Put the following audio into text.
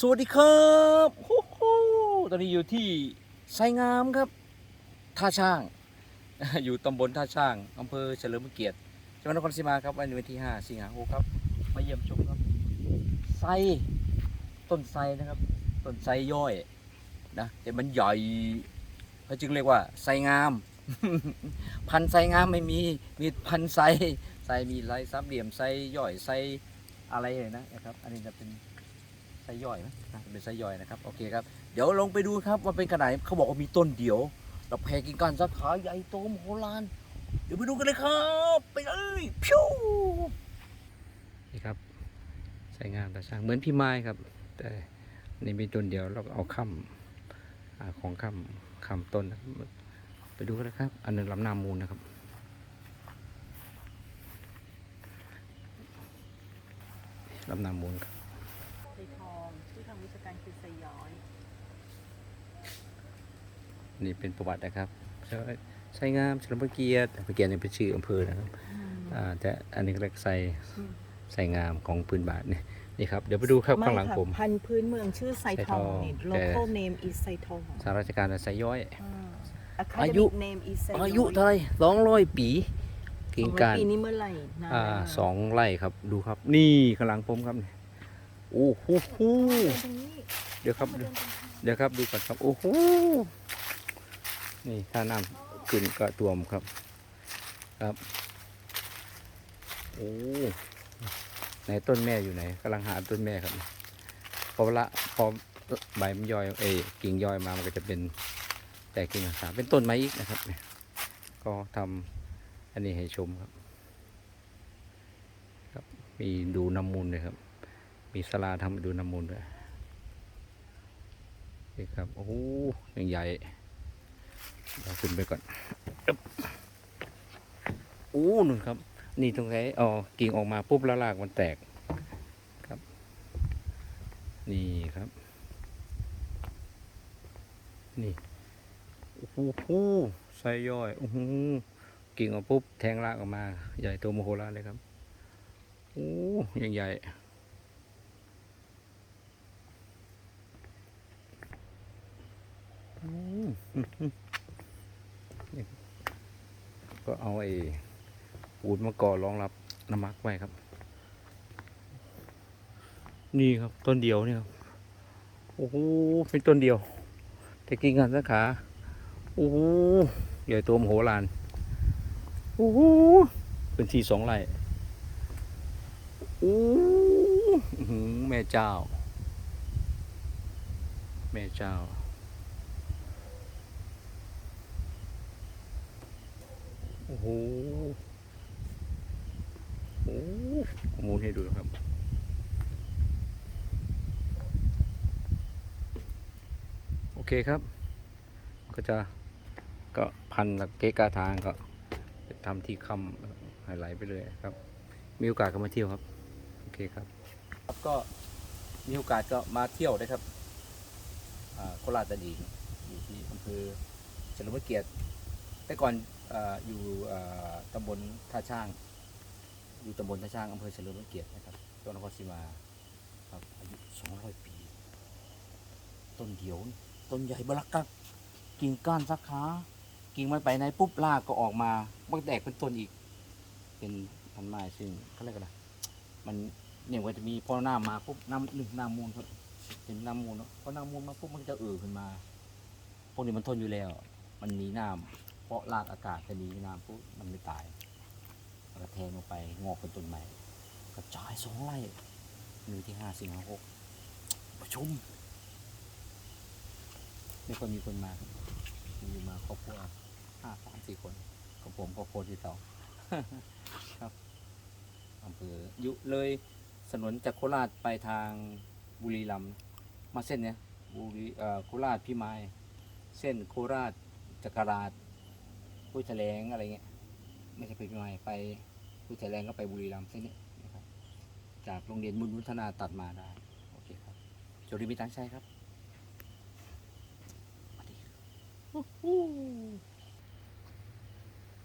สวัสดีครับโอ้โหตอนนี้อยู่ที่ไซงามครับ ท่าช่าง อยู่ตำบลท่าช่างอำเภอเฉลิมพระเกียรติจังหวัดนครศรีมาครับวันนี้วันที่ 5 สิงหาคมครับ มาเยี่ยมชมครับ ไซต้นไทรนะครับ ต้นไทรย่อยนะแต่มันใหญ่เขาจึงเรียกว่าไทรงาม พันไทรงามไม่มี มีพันไทรไทรมีลายสามเหลี่ยมไทรย่อยไทรอะไรเลยนะครับ อันนี้จะเป็น ไส้ย่อยไหมน่าจะเป็นไส้ย่อยนะครับโอเคครับเดี๋ยวลงไปดูครับว่าเป็นขนาดไหนเขาบอกว่ามีต้นเดียว เราแพกินกันสาขาใหญ่โตมโหฬารเดี๋ยวไปดูกันเลยครับ ไปเลยพิวนี่ครับใส่งามแต่ช่างเหมือนพี่ไม้ครับ แต่นี่มีต้นเดียวเราก็เอาคำอาของคำคำต้น ไปดูกันเลยครับ อันนึงลำนามูลนะครับลำนามูลครับ ไซทองชื่อทาง วิชาการคือไซย้อย นี่เป็นประวัตินะครับไซงามเฉลิมพระเกียรติพระเกียรตินี่เป็นชื่ออำเภอนะครับอ่าแต่อันนี้เรียกไซไซงามของพื้นบ้านนี่นี่ครับเดี๋ยวไปดูครับข้างหลังผมพันธุ์พื้นเมืองชื่อไซทองนี่ไซทองแต่ local name is ไซทองสาราชการไซย้อย academic อายุ name is ไซย้อายุเท่าไหรสองร้อยปีกิ่งการปีนี้เมื่อไหร่นานอ่าแล้วนะสองไร่ครับดูครับ นี่ข้างหลังผมครับนี่ โอ้โหเดี๋ยวครับเดี๋ยวครับดูก่อนครับ โอ้โหนี่ถ้าน้ำขึ้นกระตวมครับ ครับโอ้ไหนต้นแม่อยู่ไหนกำลังหาต้นแม่ครับพอละพอใบมันย่อยเอกิ่งย่อยมามันก็จะเป็นแต่กิ่งสาเป็นต้นไม้อีกนะครับ ก็ทำอันนี้ให้ชมครับ ครับ มีดูน้ำมูลเลยครับ มีสลาทำดูน้ำมูลด้วยนี่ครับ โอ้โหยังใหญ่เราขึ้นไปก่อนอึ๊บโอ้นู่นครับ นี่ตรงไหนอ๋อกิ่งออกมาปุ๊บแล้วรากมันแตกครับ นี่ครับ นี่โอ้โหไส้ย่อยโอ้โหกิ่งออกปุ๊บแทงรากออกมา ใหญ่โตมโหฬารเลยครับโอ้ยังใหญ่ อืมนี่ ก็เอาไอ้ปูนมาก่อรองรับน้ำมักไว้ครับ นี่ครับต้นเดียวนี่ครับ โอ้โห เป็นต้นเดียว แต่กิ่งกันสาขา โอ้โห ใหญ่โตมโหฬาร โอ้โห เป็นที่สองไร่โอ้โหแม่เจ้า แม่เจ้า โอ้โหโอ้มูลให้ดูนะครับ โอเคครับ ก็จะก็พันกับเกกาทางก็ทำที่คำไหลไปเลยครับ มีโอกาสก็มาเที่ยวครับ โอเคครับก็มีโอกาสก็มาเที่ยวได้ครับโคราชตันเองอยู่ที่อำเภอเฉลิมพระเกียรติแต่ก่อน อยู่ตำบลท่าช่าง อยู่ตำบลท่าช่างอำเภอเฉลิมพระเกียรตินะครับจังหวัดนครศรีมาครับอายุ200 ปี ต้นเดียว ต้นใหญ่บลักกักกิ่งก้านสาขากิ่งมันไปไหนปุ๊บรากก็ออกมามันแตกเป็นต้นอีก เป็นพันไม้ซึ่งเขาเรียกอะไรมันเนี่ยมันจะมีพอหน้ามาปุ๊บน้ำหนึ่งน้ำมูลเป็นน้ำมูลเนาะพอน้ำมูลมาปุ๊บมันจะเอ่อขึ้นมา พวกนี้มันทนอยู่แล้ว มันหนีน้ำ เพราะรากอากาศจะหนีน้ำปุ๊บมันไม่ตายมันก็แทงลงไปงอกเป็นต้นใหม่กระจายสองไร่มีที่ห้าสิงหาคมประชุมนี่คนมีคนมามีมาครอบครัวห้าสามสี่คนของผมครอบครัวที่สองครับอำเภออยู่เลยสนนจากโคราชไปทางบุรีรัมย์มาเส้นเนี้ยบุรีเอ่อโคราชพี่ไม้เส้นโคราชจักราช ผู้แถลงอะไรเงี้ยไม่ใช่ไปพี่ไม้ไปผู้แถลงก็ไปบุรีรัมย์เส้นนี้นะครับ จากโรงเรียนบุญวุฒนาตัดมาได้โอเคครับโจดีมีตังใช้ครับสวัสดีครับ